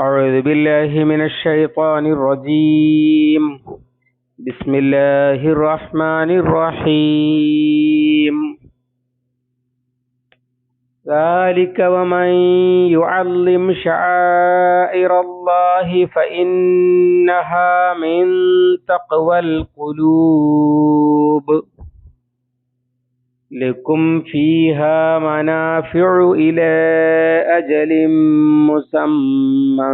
أعوذ بالله من الشيطان الرجيم. بسم الله الرحمن الرحيم. ذلك ومن يعلم شعائر الله فإنها من تقوى القلوب. لكم فيها منافع إلى أجل مسمى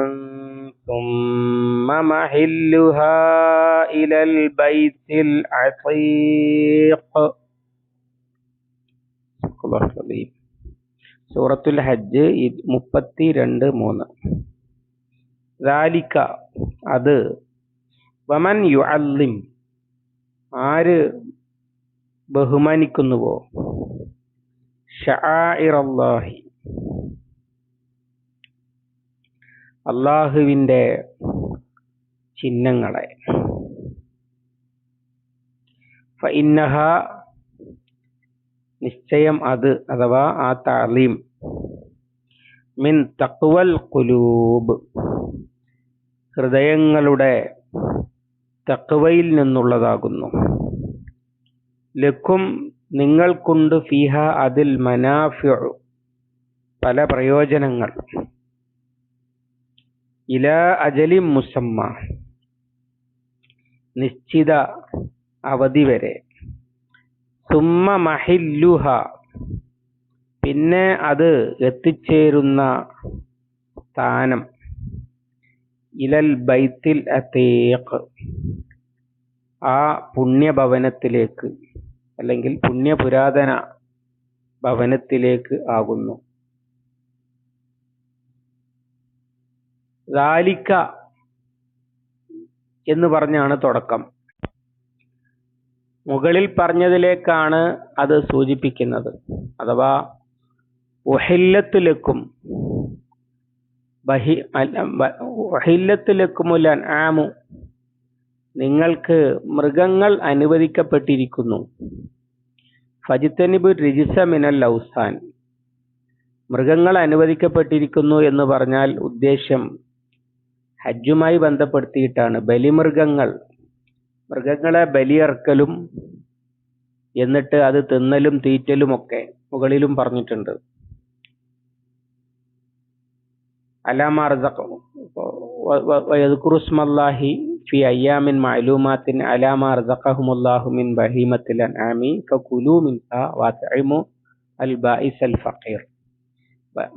ثم محلها إلى البيت العتيق الله العظيم സൂറത്തുൽ ഹജ്ജ് മുപ്പത്തി രണ്ട് മൂന്ന് ذلك അത് വമൻ യുഅല്ലിം ആര് ബഹുമാനിക്കുന്നുവോ? ഷാഇറല്ലാഹി. അള്ളാഹുവിന്റെ ചിഹ്നങ്ങളെ. ഫഇന്നഹ നിശ്ചയം അത് അഥവാ ആ താലീം. മിൻ തക്വൽ കുലൂബ് ഹൃദയങ്ങളുടെ തക്വയിൽ നിന്നുള്ളതാകുന്നു. ലക്കും നിങ്ങൾക്കുണ്ട് ഫിഹ അതിൽ മനാഫ്യ പല പ്രയോജനങ്ങൾ. ഇല അജലി മുസമ്മ നിശ്ചിത അവധി വരെ. സുമ്മ മഹില്ലുഹ പിന്നെ അത് എത്തിച്ചേരുന്ന സ്ഥാനം. ഇലൽ ബൈത്തിൽ അത്തേക്ക് ആ പുണ്യഭവനത്തിലേക്ക്. അല്ലെങ്കിൽ പുണ്യപുരാതന ഭവനത്തിലേക്ക് ആകുന്നു. ലാലിക്ക എന്ന് പറഞ്ഞാണ് തുടക്കം. മുകളിൽ പറഞ്ഞതിലേക്കാണ് അത് സൂചിപ്പിക്കുന്നത്. അഥവാ ഒഹില്ലത്തിലേക്കും ബഹി ഒഹില്ലത്തിലേക്കുമുൽ ആമു നിങ്ങൾക്ക് മൃഗങ്ങൾ അനുവദിക്കപ്പെട്ടിരിക്കുന്നു. ഫജിത്തനിബ് രജിസ മിനൽ ലൗസാൻ മൃഗങ്ങൾ അനുവദിക്കപ്പെട്ടിരിക്കുന്നു എന്ന് പറഞ്ഞാൽ ഉദ്ദേശം ഹജ്ജുമായി ബന്ധപ്പെടുത്തിയിട്ടാണ് ബലിമൃഗങ്ങൾ മൃഗങ്ങളെ ബലിയർക്കലും എന്നിട്ട് അത് തിന്നലും തീറ്റലും ഒക്കെ മുകളിലും പറഞ്ഞിട്ടുണ്ട് അലാമാർസഖുറുസ്മല്ലാഹി أيام معلومات على ما മിൻ ബഹീമത്തിൽ അൻആമി بهيمة الأنعام فكلوا منها وأطعموا البائس الفقير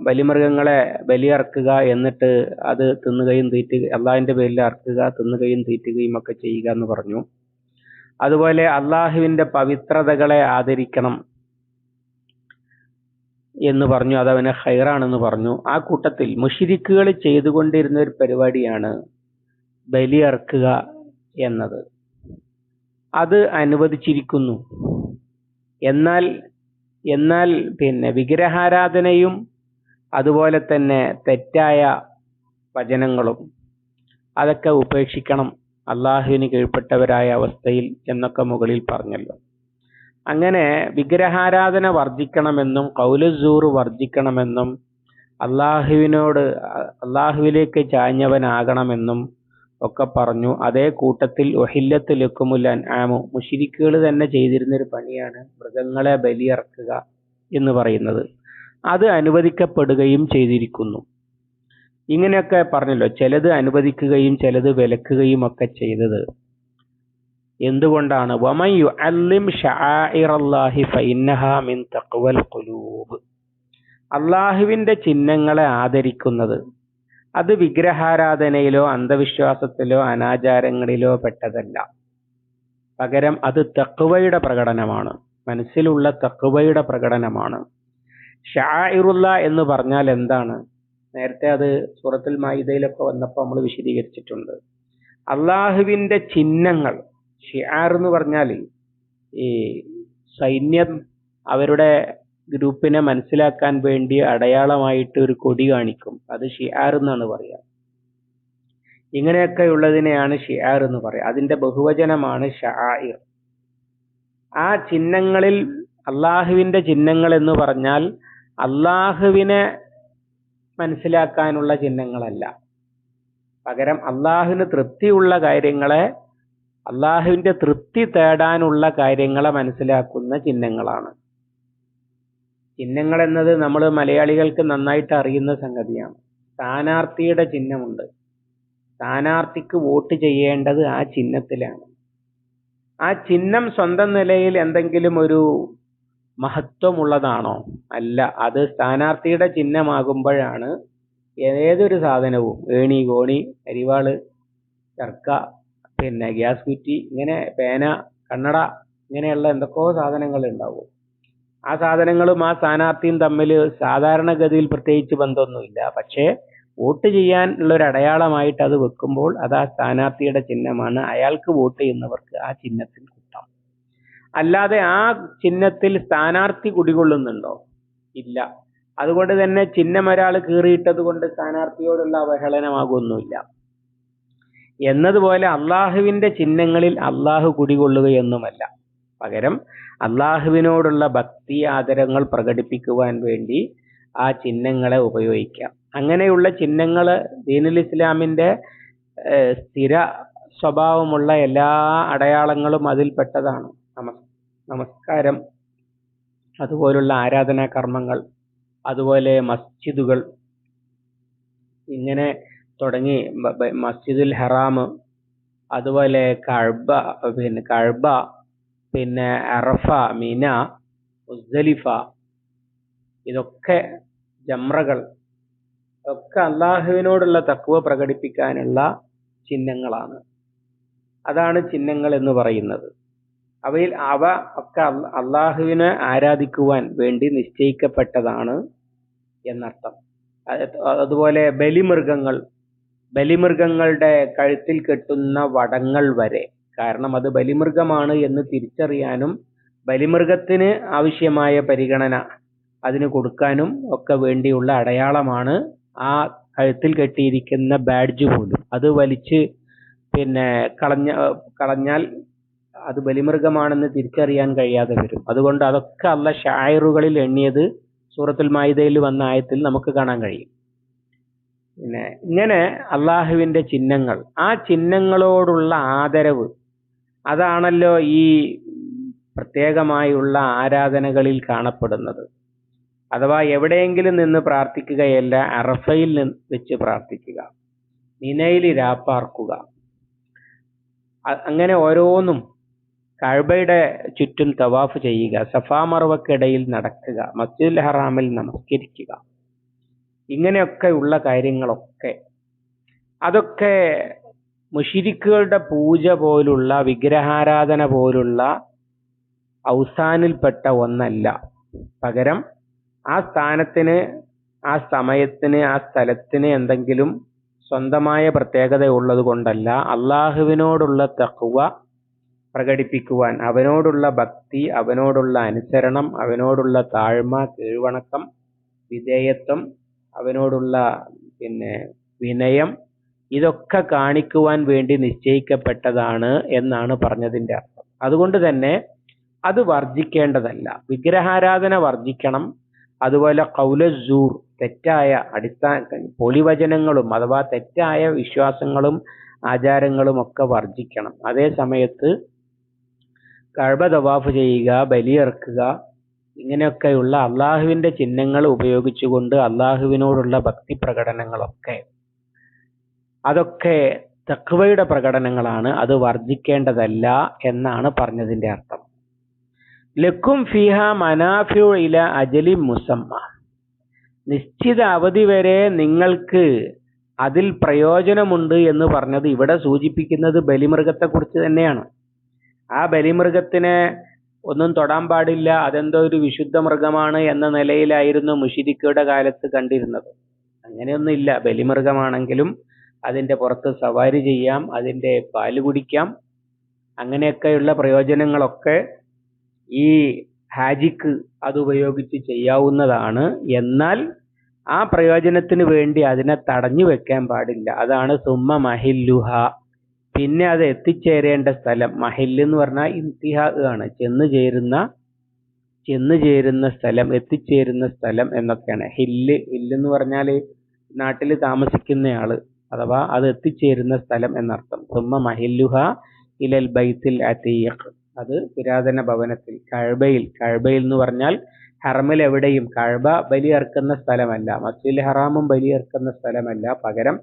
ബലിമൃഗങ്ങളെ ബലിയർക്കുക എന്നിട്ട് അത് തിന്നുകയും തീറ്റുക അള്ളാഹിന്റെ പേരിൽ അർക്കുക തിന്നുകയും തീറ്റുകയും ഒക്കെ ചെയ്യുക എന്ന് പറഞ്ഞു. അതുപോലെ അള്ളാഹുവിന്റെ പവിത്രതകളെ ആദരിക്കണം എന്ന് പറഞ്ഞു അത് അവന് ഹൈറാണെന്ന് പറഞ്ഞു. ആ കൂട്ടത്തിൽ മുഷിരിക്കുകൾ ചെയ്തുകൊണ്ടിരുന്ന ഒരു പരിപാടിയാണ് ബലിയർക്കുക എന്നത്. അത് അനുവദിച്ചിരിക്കുന്നു. എന്നാൽ എന്നാൽ പിന്നെ വിഗ്രഹാരാധനയും അതുപോലെ തന്നെ തെറ്റായ വചനങ്ങളും അതൊക്കെ ഉപേക്ഷിക്കണം. അള്ളാഹുവിന് കീഴ്പ്പെട്ടവരായ അവസ്ഥയിൽ എന്നൊക്കെ മുകളിൽ പറഞ്ഞല്ലോ. അങ്ങനെ വിഗ്രഹാരാധന വർജിക്കണമെന്നും കൗലസൂർ വർജിക്കണമെന്നും അള്ളാഹുവിനോട് അള്ളാഹുവിലേക്ക് ചാഞ്ഞവനാകണമെന്നും ഒക്കെ പറഞ്ഞു. അതേ കൂട്ടത്തിൽ ഒഹില്ലത്തിലെക്കുമുല്ലാൻ ആമു മുഷിരിക്കുകൾ തന്നെ ചെയ്തിരുന്ന ഒരു പണിയാണ് മൃഗങ്ങളെ ബലിയിറക്കുക എന്ന് പറയുന്നത്. അത് അനുവദിക്കപ്പെടുകയും ചെയ്തിരിക്കുന്നു. ഇങ്ങനെയൊക്കെ പറഞ്ഞല്ലോ ചിലത് അനുവദിക്കുകയും ചിലത് വിലക്കുകയും ഒക്കെ ചെയ്തത്. എന്തുകൊണ്ടാണ്? ഫഇന്നഹ മിൻ അള്ളാഹുവിന്റെ ചിഹ്നങ്ങളെ ആദരിക്കുന്നത് അത് വിഗ്രഹാരാധനയിലോ അന്ധവിശ്വാസത്തിലോ അനാചാരങ്ങളിലോ പെട്ടതല്ല. പകരം അത് തക്കുവയുടെ പ്രകടനമാണ്. മനസ്സിലുള്ള തക്കുവയുടെ പ്രകടനമാണ്. ഷാഇറുല്ല എന്ന് പറഞ്ഞാൽ എന്താണ്? നേരത്തെ അത് സൂറത്തുൽ മായിദയിലൊക്കെ വന്നപ്പോൾ നമ്മൾ വിശദീകരിച്ചിട്ടുണ്ട്. അള്ളാഹുവിന്റെ ചിഹ്നങ്ങൾ ഷിയാർ എന്ന് പറഞ്ഞാൽ ഈ സൈന്യം അവരുടെ ഗ്രൂപ്പിനെ മനസ്സിലാക്കാൻ വേണ്ടി അടയാളമായിട്ട് ഒരു കൊടി കാണിക്കും അത് ഷിയാർ എന്നാണ് പറയാ. ഇങ്ങനെയൊക്കെ ഉള്ളതിനെയാണ് ഷിയാർ എന്ന് പറയാ. അതിന്റെ ബഹുവചനമാണ് ഷായിർ ആ ചിഹ്നങ്ങളിൽ അള്ളാഹുവിന്റെ ചിഹ്നങ്ങൾ എന്ന് പറഞ്ഞാൽ അള്ളാഹുവിനെ മനസ്സിലാക്കാനുള്ള ചിഹ്നങ്ങളല്ല പകരം അള്ളാഹുവിന് തൃപ്തിയുള്ള കാര്യങ്ങളെ അള്ളാഹുവിന്റെ തൃപ്തി തേടാനുള്ള കാര്യങ്ങളെ മനസ്സിലാക്കുന്ന ചിഹ്നങ്ങളാണ് ചിഹ്നങ്ങൾ എന്നത് നമ്മൾ മലയാളികൾക്ക് നന്നായിട്ട് അറിയുന്ന സംഗതിയാണ്. സ്ഥാനാർത്ഥിയുടെ ചിഹ്നമുണ്ട്. സ്ഥാനാർത്ഥിക്ക് വോട്ട് ചെയ്യേണ്ടത് ആ ചിഹ്നത്തിലാണ്. ആ ചിഹ്നം സ്വന്തം നിലയിൽ എന്തെങ്കിലും ഒരു മഹത്വമുള്ളതാണോ? അല്ല അത് സ്ഥാനാർത്ഥിയുടെ ചിഹ്നമാകുമ്പോഴാണ് ഏതൊരു സാധനവും ഏണി കോണി അരിവാൾ ചർക്ക പിന്നെ ഗ്യാസ് കുറ്റി ഇങ്ങനെ പേന കണ്ണട ഇങ്ങനെയുള്ള എന്തൊക്കെയോ സാധനങ്ങൾ ഉണ്ടാവും. ആ സാധനങ്ങളും ആ സ്ഥാനാർത്ഥിയും തമ്മിൽ സാധാരണഗതിയിൽ പ്രത്യേകിച്ച് ബന്ധമൊന്നുമില്ല. പക്ഷേ വോട്ട് ചെയ്യാൻ ഉള്ള ഒരു അടയാളമായിട്ട് അത് വെക്കുമ്പോൾ അത് ആ സ്ഥാനാർത്ഥിയുടെ ചിഹ്നമാണ്. അയാൾക്ക് വോട്ട് ചെയ്യുന്നവർക്ക് ആ ചിഹ്നത്തിൽ കുത്താം അല്ലാതെ ആ ചിഹ്നത്തിൽ സ്ഥാനാർത്ഥി കുടികൊള്ളുന്നുണ്ടോ? ഇല്ല. അതുകൊണ്ട് തന്നെ ചിഹ്നം ഒരാൾ കീറിയിട്ടത് കൊണ്ട് സ്ഥാനാർത്ഥിയോടുള്ള അവഹേളനമാകൊന്നുമില്ല എന്നതുപോലെ അള്ളാഹുവിന്റെ ചിഹ്നങ്ങളിൽ അള്ളാഹു കുടികൊള്ളുകയൊന്നുമല്ല. പകരം അള്ളാഹുവിനോടുള്ള ഭക്തി ആദരങ്ങൾ പ്രകടിപ്പിക്കുവാൻ വേണ്ടി ആ ചിഹ്നങ്ങളെ ഉപയോഗിക്കാം. അങ്ങനെയുള്ള ചിഹ്നങ്ങൾ ദീനുൽ ഇസ്ലാമിന്റെ സ്ഥിര സ്വഭാവമുള്ള എല്ലാ അടയാളങ്ങളും അതിൽപ്പെട്ടതാണ്. നമസ് നമസ്കാരം അതുപോലുള്ള ആരാധനാ കർമ്മങ്ങൾ അതുപോലെ മസ്ജിദുകൾ ഇങ്ങനെ തുടങ്ങി മസ്ജിദുൽ ഹറാം അതുപോലെ കഅബ പിന്നെ കഅബ പിന്നെ അറഫ മിന മുസ്ദലിഫ ഇതൊക്കെ ജംറകൾ ഒക്കെ അള്ളാഹുവിനോടുള്ള തക്കുവ പ്രകടിപ്പിക്കാനുള്ള ചിഹ്നങ്ങളാണ്. അതാണ് ചിഹ്നങ്ങൾ എന്ന് പറയുന്നത്. അവയിൽ അവ ഒക്കെ അള്ള- അള്ളാഹുവിനെ ആരാധിക്കുവാൻ വേണ്ടി നിശ്ചയിക്കപ്പെട്ടതാണ് എന്നർത്ഥം. അത് അതുപോലെ ബലിമൃഗങ്ങൾ ബലിമൃഗങ്ങളുടെ കഴുത്തിൽ കെട്ടുന്ന വടങ്ങൾ വരെ. കാരണം അത് ബലിമൃഗമാണ് എന്ന് തിരിച്ചറിയാനും ബലിമൃഗത്തിന് ആവശ്യമായ പരിഗണന അതിന് കൊടുക്കാനും ഒക്കെ വേണ്ടിയുള്ള അടയാളമാണ് ആ കഴുത്തിൽ കെട്ടിയിരിക്കുന്ന ബാഡ്ജ് പോലും. അത് വലിച്ച് പിന്നെ കളഞ്ഞ കളഞ്ഞാൽ അത് ബലിമൃഗമാണെന്ന് തിരിച്ചറിയാൻ കഴിയാതെ വരും. അതുകൊണ്ട് അതൊക്കെ അല്ല ഷായറുകളിൽ എണ്ണിയത് സൂറത്തുൽ മായിദയിൽ വന്ന ആയത്തിൽ നമുക്ക് കാണാൻ കഴിയും. പിന്നെ ഇങ്ങനെ അള്ളാഹുവിന്റെ ചിഹ്നങ്ങൾ. ആ ചിഹ്നങ്ങളോടുള്ള ആദരവ് അതാണല്ലോ ഈ പ്രത്യേകമായുള്ള ആരാധനകളിൽ കാണപ്പെടുന്നത്. അഥവാ എവിടെയെങ്കിലും നിന്ന് പ്രാർത്ഥിക്കുകയല്ല അറഫയിൽ നിന്ന് വെച്ച് പ്രാർത്ഥിക്കുക. മിനയിൽ രാപ്പാർക്കുക. അങ്ങനെ ഓരോന്നും കഴബയുടെ ചുറ്റും തവാഫ് ചെയ്യുക സഫാ മറവക്കിടയിൽ നടക്കുക മസ്ജിദുൽ ഹറാമിൽ നമസ്കരിക്കുക. ഇങ്ങനെയൊക്കെയുള്ള കാര്യങ്ങളൊക്കെ. അതൊക്കെ മുഷിരിക്കുകളുടെ പൂജ പോലുള്ള വിഗ്രഹാരാധന പോലുള്ള ഔസാനിൽപ്പെട്ട ഒന്നല്ല. പകരം ആ സ്ഥാനത്തിന് ആ സമയത്തിന് ആ സ്ഥലത്തിന് എന്തെങ്കിലും സ്വന്തമായ പ്രത്യേകത ഉള്ളത് കൊണ്ടല്ല അള്ളാഹുവിനോടുള്ള തഖ്വ പ്രകടിപ്പിക്കുവാൻ അവനോടുള്ള ഭക്തി അവനോടുള്ള അനുസരണം അവനോടുള്ള താഴ്മ കീഴ്വണക്കം വിധേയത്വം അവനോടുള്ള പിന്നെ വിനയം ഇതൊക്കെ കാണിക്കുവാൻ വേണ്ടി നിശ്ചയിക്കപ്പെട്ടതാണ് എന്നാണ് പറഞ്ഞതിന്റെ അർത്ഥം. അതുകൊണ്ട് തന്നെ അത് വർജിക്കേണ്ടതല്ല. വിഗ്രഹാരാധന വർജിക്കണം. അതുപോലെ കൗലസൂർ തെറ്റായ അടിസ്ഥാന പൊളിവചനങ്ങളും അഥവാ തെറ്റായ വിശ്വാസങ്ങളും ആചാരങ്ങളും ഒക്കെ വർജിക്കണം. അതേ സമയത്ത് കഴബ തവാഫ് ചെയ്യുക ബലിയിറക്കുക ഇങ്ങനെയൊക്കെയുള്ള അള്ളാഹുവിന്റെ ചിഹ്നങ്ങൾ ഉപയോഗിച്ചുകൊണ്ട് അള്ളാഹുവിനോടുള്ള ഭക്തി പ്രകടനങ്ങളൊക്കെ അതൊക്കെ തക്വയുടെ പ്രകടനങ്ങളാണ്. അത് വർദ്ധിക്കേണ്ടതല്ല എന്നാണ് പറഞ്ഞതിന്റെ അർത്ഥം. ലക്കും ഫിഹ മനാഫിയു ഇല അജലി മുസമ്മ. നിശ്ചിത അവധി വരെ നിങ്ങൾക്ക് അതിൽ പ്രയോജനമുണ്ട് എന്ന് പറഞ്ഞത് ഇവിടെ സൂചിപ്പിക്കുന്നത് ബലിമൃഗത്തെ കുറിച്ച് തന്നെയാണ്. ആ ബലിമൃഗത്തിനെ ഒന്നും തൊടാൻ പാടില്ല അതെന്തോ ഒരു വിശുദ്ധ മൃഗമാണ് എന്ന നിലയിലായിരുന്നു മുഷിരിക്കയുടെ കാലത്ത് കണ്ടിരുന്നത്. അങ്ങനെയൊന്നുമില്ല. ബലിമൃഗമാണെങ്കിലും അതിന്റെ പുറത്ത് സവാരി ചെയ്യാം അതിന്റെ പാൽ കുടിക്കാം. അങ്ങനെയൊക്കെയുള്ള പ്രയോജനങ്ങളൊക്കെ ഈ ഹാജിക്ക് അത് ഉപയോഗിച്ച് ചെയ്യാവുന്നതാണ്. എന്നാൽ ആ പ്രയോജനത്തിന് വേണ്ടി അതിനെ തടഞ്ഞു വെക്കാൻ പാടില്ല. അതാണ് സുമ്മ മഹില്ലുഹ. പിന്നെ അത് എത്തിച്ചേരേണ്ട സ്ഥലം. മഹില്ല് എന്ന് പറഞ്ഞാൽ ഇന്തിഹാ ആണ്. ചെന്നു ചേരുന്ന ചെന്നു ചേരുന്ന സ്ഥലം എത്തിച്ചേരുന്ന സ്ഥലം എന്നൊക്കെയാണ്. ഹില്ല് ഹില്ല് എന്ന് പറഞ്ഞാൽ നാട്ടിൽ താമസിക്കുന്നയാൾ. അഥവാ അത് എത്തിച്ചേരുന്ന സ്ഥലം എന്നർത്ഥം. തുമ്മ മഹില്ലുഹ ഇലൽ ബൈത്തിൽ അതീഖ്. അത് പുരാതന ഭവനത്തിൽ കഴബയിൽ. കഴബയിൽ എന്ന് പറഞ്ഞാൽ ഹറമിൽ എവിടെയും. കഴബ ബലിയർക്കുന്ന സ്ഥലമല്ല. മസ്ജിദുൽ ഹറാമും ബലിയർക്കുന്ന സ്ഥലമല്ല. പകരം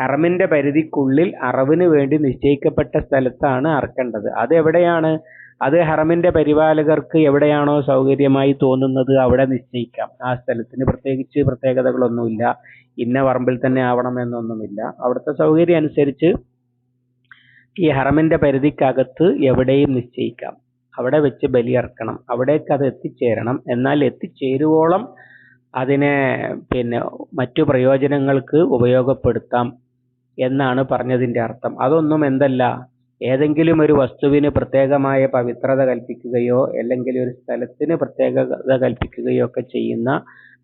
ഹറമിന്റെ പരിധിക്കുള്ളിൽ അറവിന് വേണ്ടി നിശ്ചയിക്കപ്പെട്ട സ്ഥലത്താണ് അറക്കേണ്ടത്. അത് എവിടെയാണ്? അത് ഹറമിന്റെ പരിപാലകർക്ക് എവിടെയാണോ സൗകര്യമായി തോന്നുന്നത് അവിടെ നിശ്ചയിക്കാം. ആ സ്ഥലത്തിന് പ്രത്യേകിച്ച് പ്രത്യേകതകളൊന്നുമില്ല. ഇന്ന പറമ്പിൽ തന്നെ ആവണമെന്നൊന്നുമില്ല. അവിടുത്തെ സൗകര്യം അനുസരിച്ച് ഈ ഹറമിന്റെ പരിധിക്കകത്ത് എവിടെയും നിശ്ചയിക്കാം. അവിടെ വെച്ച് ബലിയർക്കണം. അവിടേക്ക് അത് എത്തിച്ചേരണം. എന്നാൽ എത്തിച്ചേരുവോളം അതിനെ പിന്നെ മറ്റു പ്രയോജനങ്ങൾക്ക് ഉപയോഗപ്പെടുത്താം എന്നാണ് പറഞ്ഞതിന്റെ അർത്ഥം. അതൊന്നും എന്തല്ല. ഏതെങ്കിലും ഒരു വസ്തുവിന് പ്രത്യേകമായ പവിത്രത കൽപ്പിക്കുകയോ അല്ലെങ്കിൽ ഒരു സ്ഥലത്തിന് പ്രത്യേകത കൽപ്പിക്കുകയോ ഒക്കെ ചെയ്യുന്ന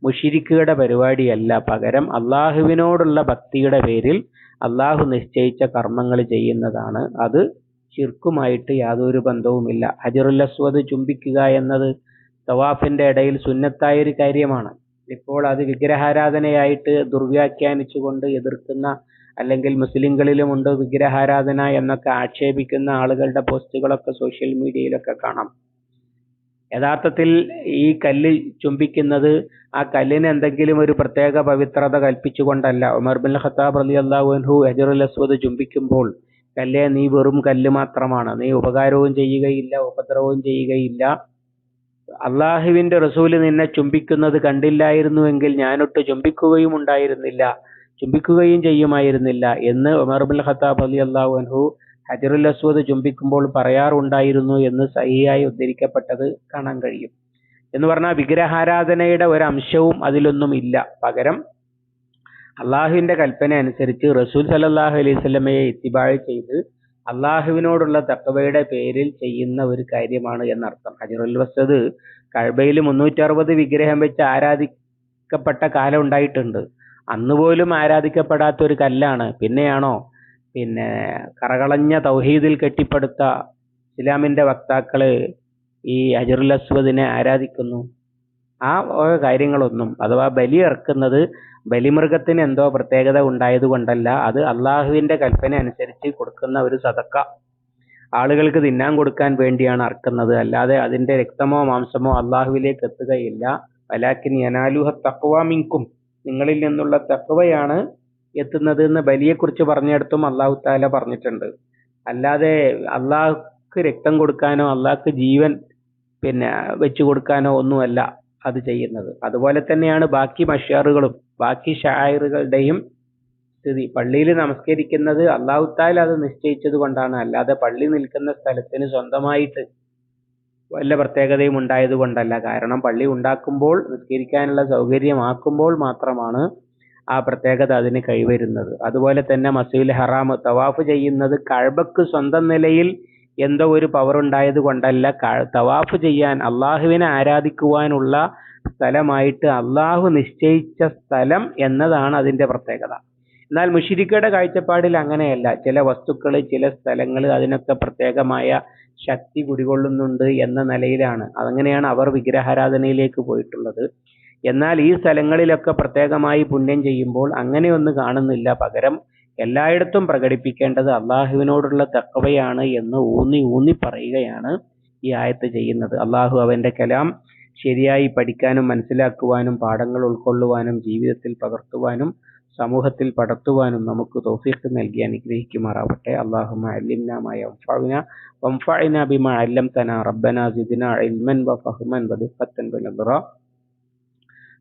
മുഷിരിക്കുകളുടെ പരിപാടിയല്ല. പകരം അള്ളാഹുവിനോടുള്ള ഭക്തിയുടെ പേരിൽ അള്ളാഹു നിശ്ചയിച്ച കർമ്മങ്ങൾ ചെയ്യുന്നതാണ്. അത് ശിർക്കുമായിട്ട് യാതൊരു ബന്ധവുമില്ല. ഹജറുൽ അസ്വദ് ചുംബിക്കുക എന്നത് തവാഫിന്റെ ഇടയിൽ സുന്നത്തായ ഒരു കാര്യമാണ്. ഇപ്പോൾ അത് വിഗ്രഹാരാധനയായിട്ട് ദുർവ്യാഖ്യാനിച്ചുകൊണ്ട് എതിർക്കുന്ന അല്ലെങ്കിൽ മുസ്ലിങ്ങളിലുമുണ്ട് വിഗ്രഹാരാധന എന്നൊക്കെ ആക്ഷേപിക്കുന്ന ആളുകളുടെ പോസ്റ്റുകളൊക്കെ സോഷ്യൽ മീഡിയയിലൊക്കെ കാണാം. യഥാർത്ഥത്തിൽ ഈ കല്ല് ചുംബിക്കുന്നത് ആ കല്ലിന് എന്തെങ്കിലും ഒരു പ്രത്യേക പവിത്രത കൽപ്പിച്ചുകൊണ്ടല്ല. ഉമർ ബിൻ ഖത്താബ് അലി അള്ളാഹുഹു ഹജറുൽ അസ്വദ് ചുംബിക്കുമ്പോൾ കല്ലേ നീ വെറും കല്ല് മാത്രമാണ്. നീ ഉപകാരവും ചെയ്യുകയില്ല ഉപദ്രവവും ചെയ്യുകയില്ല. അള്ളാഹുവിന്റെ റസൂൽ നിന്നെ ചുംബിക്കുന്നത് കണ്ടില്ലായിരുന്നുവെങ്കിൽ ഞാനൊട്ട് ചുംബിക്കുകയും ഉണ്ടായിരുന്നില്ല ചുംബിക്കുകയും ചെയ്യുമായിരുന്നില്ല എന്ന് ഉമർ ബിൻ ഖത്താബ് അലി അള്ളാഹു ഹജറുൽ അസ്വദ് ചുംബിക്കുമ്പോൾ പറയാറുണ്ടായിരുന്നു എന്ന് സഹിയായി ഉദ്ധരിക്കപ്പെട്ടത് കാണാൻ കഴിയും. എന്ന് പറഞ്ഞാൽ വിഗ്രഹാരാധനയുടെ ഒരു അംശവും അതിലൊന്നും ഇല്ല. പകരം അള്ളാഹുവിന്റെ കൽപ്പന അനുസരിച്ച് റസൂൽ സലല്ലാഹു അലൈഹി ഇത്തിബാഴ് ചെയ്ത് അള്ളാഹുവിനോടുള്ള തക്കവയുടെ പേരിൽ ചെയ്യുന്ന ഒരു കാര്യമാണ് എന്നർത്ഥം. ഹജറുൽ വസദ് കഴബയിൽ മുന്നൂറ്റി അറുപത് വിഗ്രഹം വെച്ച് ആരാധിക്കപ്പെട്ട കാലം ഉണ്ടായിട്ടുണ്ട്. അന്ന് പോലും ആരാധിക്കപ്പെടാത്ത ഒരു കല്ലാണ്. പിന്നെയാണോ? പിന്നെ കറകളഞ്ഞ തൗഹീദിൽ കെട്ടിപ്പടുത്ത ഇസ്ലാമിന്റെ വക്താക്കൾ ഈ അജറുൽ അസ്വദിനെ ആരാധിക്കുന്നു. ആ ഓരോ കാര്യങ്ങളൊന്നും അഥവാ ബലി ഇറക്കുന്നത് ബലിമൃഗത്തിന് എന്തോ പ്രത്യേകത ഉണ്ടായത് കൊണ്ടല്ല അത് അള്ളാഹുവിന്റെ കൽപ്പന അനുസരിച്ച് കൊടുക്കുന്ന ഒരു സതക്ക ആളുകൾക്ക് തിന്നാൻ കൊടുക്കാൻ വേണ്ടിയാണ് അറക്കുന്നത് അല്ലാതെ അതിന്റെ രക്തമോ മാംസമോ അള്ളാഹുവിലേക്ക് എത്തുകയില്ല. വലാക്കിൻ യനാലുഹ തക്വ മിൻകും. നിങ്ങളിൽ നിന്നുള്ള തക്വയാണ് എത്തുന്നത് എന്ന് ബലിയെക്കുറിച്ച് പറഞ്ഞിടത്തും അള്ളാഹു താല പറഞ്ഞിട്ടുണ്ട്. അല്ലാതെ അള്ളാഹ്ക്ക് രക്തം കൊടുക്കാനോ അള്ളാഹ്ക്ക് ജീവൻ പിന്നെ വെച്ചു കൊടുക്കാനോ ഒന്നുമല്ല അത് ചെയ്യുന്നത്. അതുപോലെ തന്നെയാണ് ബാക്കി മഷാറുകളും ബാക്കി ഷായറുകളുടെയും സ്ഥിതി. പള്ളിയിൽ നമസ്കരിക്കുന്നത് അള്ളാഹു താല അത് നിശ്ചയിച്ചത് കൊണ്ടാണ്. അല്ലാതെ പള്ളി നിൽക്കുന്ന സ്ഥലത്തിന് സ്വന്തമായിട്ട് വല്ല പ്രത്യേകതയും ഉണ്ടായത് കൊണ്ടല്ല. കാരണം പള്ളി ഉണ്ടാക്കുമ്പോൾ നിസ്കരിക്കാനുള്ള സൗകര്യമാക്കുമ്പോൾ മാത്രമാണ് ആ പ്രത്യേകത അതിന് കൈവരുന്നത്. അതുപോലെ തന്നെ മസീൽ ഹറാം തവാഫ് ചെയ്യുന്നത് കഴബക്ക് സ്വന്തം നിലയിൽ എന്തോ ഒരു പവർ ഉണ്ടായത് കൊണ്ടല്ല. തവാഫ് ചെയ്യാൻ അള്ളാഹുവിനെ ആരാധിക്കുവാനുള്ള സ്ഥലമായിട്ട് അള്ളാഹു നിശ്ചയിച്ച സ്ഥലം എന്നതാണ് അതിന്റെ പ്രത്യേകത. എന്നാൽ മുഷിരിക്കയുടെ കാഴ്ചപ്പാടിൽ അങ്ങനെയല്ല. ചില വസ്തുക്കൾ ചില സ്ഥലങ്ങൾ അതിനൊക്കെ പ്രത്യേകമായ ശക്തി കുടികൊള്ളുന്നുണ്ട് എന്ന നിലയിലാണ്. അതങ്ങനെയാണ് അവർ വിഗ്രഹാരാധനയിലേക്ക് പോയിട്ടുള്ളത്. എന്നാൽ ഈ സ്ഥലങ്ങളിലൊക്കെ പ്രത്യേകമായി പുണ്യം ചെയ്യുമ്പോൾ അങ്ങനെയൊന്നും കാണുന്നില്ല. പകരം എല്ലായിടത്തും പ്രകടിപ്പിക്കേണ്ടത് അള്ളാഹുവിനോടുള്ള തക്കവയാണ് എന്ന് ഊന്നി ഊന്നി പറയുകയാണ് ഈ ആയത്ത് ചെയ്യുന്നത്. അള്ളാഹു അവന്റെ കലാം ശരിയായി പഠിക്കാനും മനസ്സിലാക്കുവാനും പാഠങ്ങൾ ഉൾക്കൊള്ളുവാനും ജീവിതത്തിൽ പകർത്തുവാനും സമൂഹത്തിൽ പടർത്തുവാനും നമുക്ക് തൗഫീഖ് നൽകി അനുഗ്രഹിക്കുമാറാവട്ടെ. അള്ളാഹുമ അല്ലിംന മാ യൻഫഉന ബിമാ അല്ലംതന. റബ്ബന സിദ്ന ഇൽമൻ